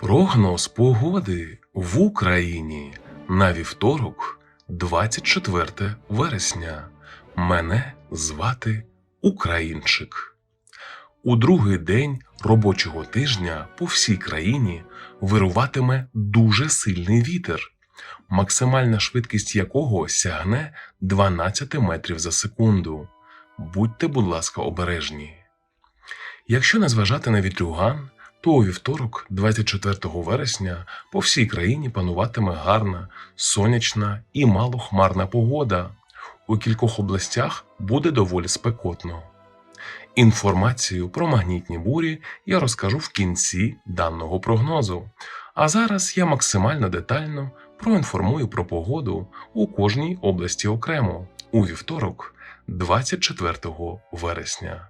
Прогноз погоди в Україні на вівторок, 24 вересня. Мене звати Українчик. У другий день робочого тижня по всій країні вируватиме дуже сильний вітер, максимальна швидкість якого сягне 12 метрів за секунду. Будьте, будь ласка, обережні. Якщо не зважати на вітрюган, то у вівторок, 24 вересня, по всій країні пануватиме гарна, сонячна і малохмарна погода. У кількох областях буде доволі спекотно. Інформацію про магнітні бурі я розкажу в кінці даного прогнозу. А зараз я максимально детально проінформую про погоду у кожній області окремо у вівторок, 24 вересня.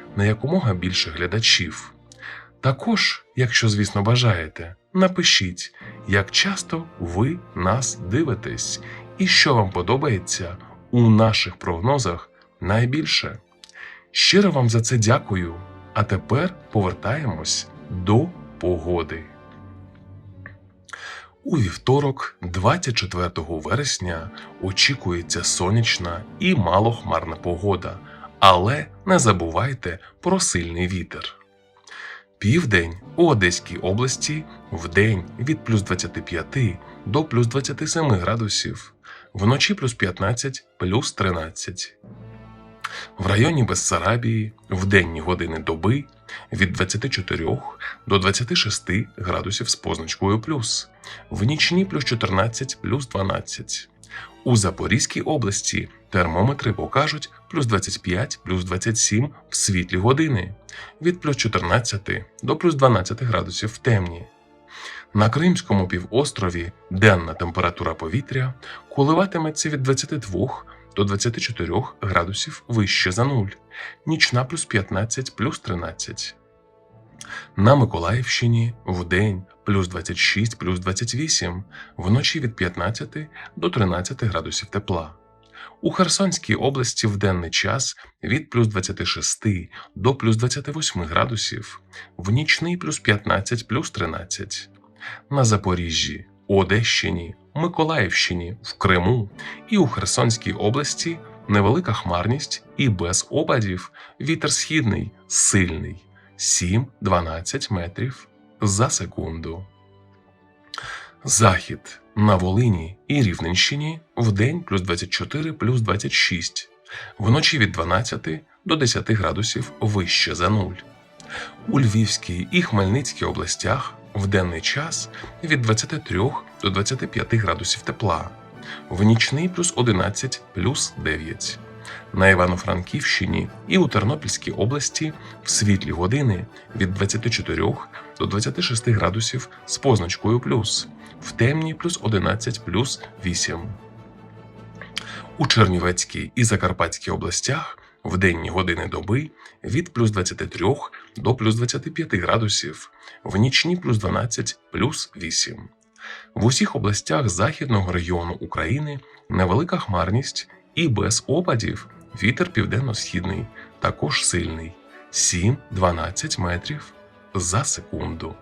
на якомога більше глядачів. Також, якщо, звісно, бажаєте, напишіть, як часто ви нас дивитесь і що вам подобається у наших прогнозах найбільше. Щиро вам за це дякую. А тепер повертаємось до погоди. У вівторок, 24 вересня, очікується сонячна і малохмарна погода, але не забувайте про сильний вітер. Південь у Одеській області вдень від плюс 25 до плюс 27 градусів, вночі плюс 15 плюс 13. В районі Бессарабії в денні години доби від 24 до 26 градусів з позначкою плюс, в нічні плюс 14 плюс 12. У Запорізькій області термометри покажуть плюс 25 плюс 27 в світлі години, від плюс 14 до плюс 12 градусів в темні. На Кримському півострові денна температура повітря коливатиметься від 22 до 24 градусів вище за нуль, нічна плюс 15 плюс 13. На Миколаївщині вдень плюс 26 плюс 28, вночі від 15 до 13 градусів тепла. У Херсонській області в денний час від плюс 26 до плюс 28 градусів, в нічний плюс 15 плюс 13. На Запоріжжі, Одещині, Миколаївщині, в Криму і у Херсонській області невелика хмарність і без опадів вітер східний сильний 7-12 метрів за секунду. Захід на Волині і Рівненщині вдень плюс 24 плюс 26, вночі від 12 до 10 градусів вище за нуль. У Львівській і Хмельницькій областях в денний час від 23 до 25 градусів тепла, в нічний плюс 11 плюс 9. На Івано-Франківщині і у Тернопільській області в світлі години від 24 до 26 градусів з позначкою плюс, в темні плюс 11 плюс 8. У Чернівецькій і Закарпатській областях в денні години доби від плюс 23 до плюс 25 градусів, в нічні плюс 12 плюс 8. В усіх областях західного регіону України невелика хмарність і без опадів вітер південно-східний, також сильний 7-12 метрів за секунду.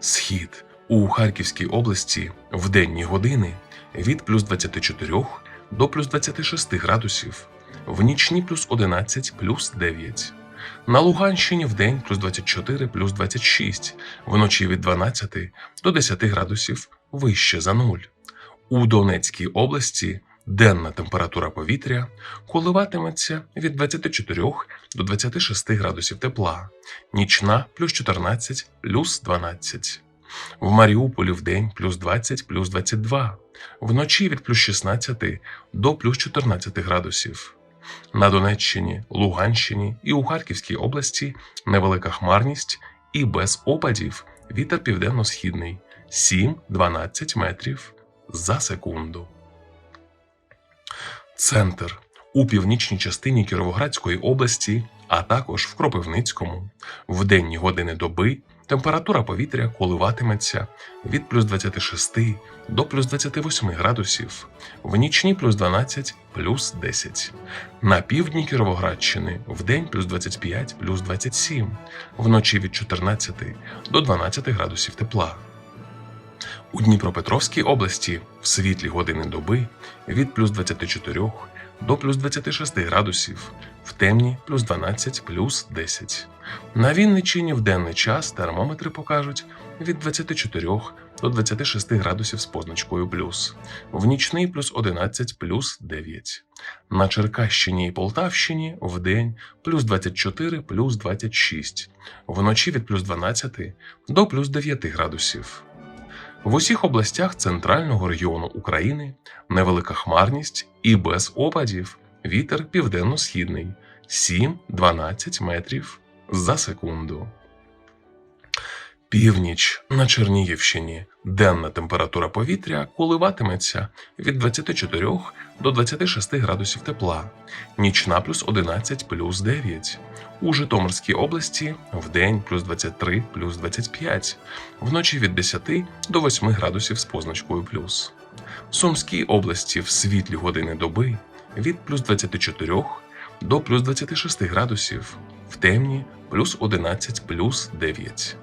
Схід у Харківській області в денні години від плюс 24 до плюс 26 градусів, в нічні плюс 11 плюс 9. На Луганщині в день плюс 24 плюс 26, вночі від 12 до 10 градусів вище за нуль. У Донецькій області денна температура повітря коливатиметься від 24 до 26 градусів тепла, нічна плюс 14 плюс 12. В Маріуполі в день плюс 20 плюс 22, вночі від плюс 16 до плюс 14 градусів. На Донеччині, Луганщині і у Харківській області невелика хмарність і без опадів вітер південно-східний 7-12 метрів за секунду. Центр у північній частині Кіровоградської області, а також в Кропивницькому. В денні години доби температура повітря коливатиметься від плюс 26 до плюс 28 градусів, в нічні плюс 12 плюс 10. На півдні Кіровоградщини в день плюс 25 плюс 27, вночі від 14 до 12 градусів тепла. У Дніпропетровській області в світлі години доби від плюс 24 до плюс 26 градусів, в темні плюс 12 плюс 10. На Вінниччині в денний час термометри покажуть від 24 до 26 градусів з позначкою плюс, в нічний плюс 11 плюс 9. На Черкащині і Полтавщині в день плюс 24 плюс 26, вночі від плюс 12 до плюс 9 градусів. В усіх областях центрального регіону України невелика хмарність і без опадів вітер південно-східний 7-12 метрів за секунду. Північ на Чернігівщині денна температура повітря коливатиметься від 24 до 26 градусів тепла, нічна плюс 11 плюс 9. У Житомирській області вдень плюс 23 плюс 25, вночі від 10 до 8 градусів з позначкою плюс. В Сумській області в світлі години доби від плюс 24 до плюс 26 градусів, в темні плюс 11 плюс 9.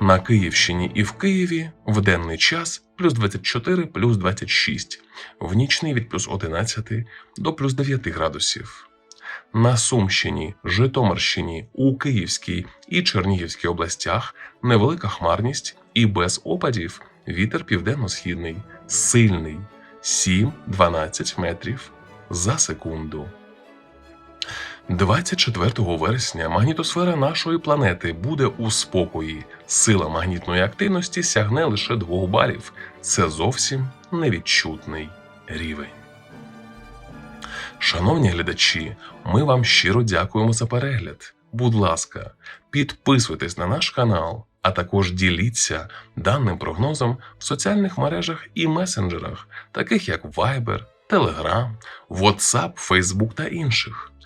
На Київщині і в Києві в денний час плюс 24 плюс 26, в нічний від плюс 11 до плюс 9 градусів. На Сумщині, Житомирщині, у Київській і Чернігівській областях невелика хмарність і без опадів вітер південно-східний, сильний 7-12 метрів за секунду. 24 вересня магнітосфера нашої планети буде у спокої. Сила магнітної активності сягне лише 2 балів. Це зовсім невідчутний рівень. Шановні глядачі, ми вам щиро дякуємо за перегляд. Будь ласка, підписуйтесь на наш канал, а також діліться даним прогнозом в соціальних мережах і месенджерах, таких як Viber, Telegram, WhatsApp, Facebook та інших.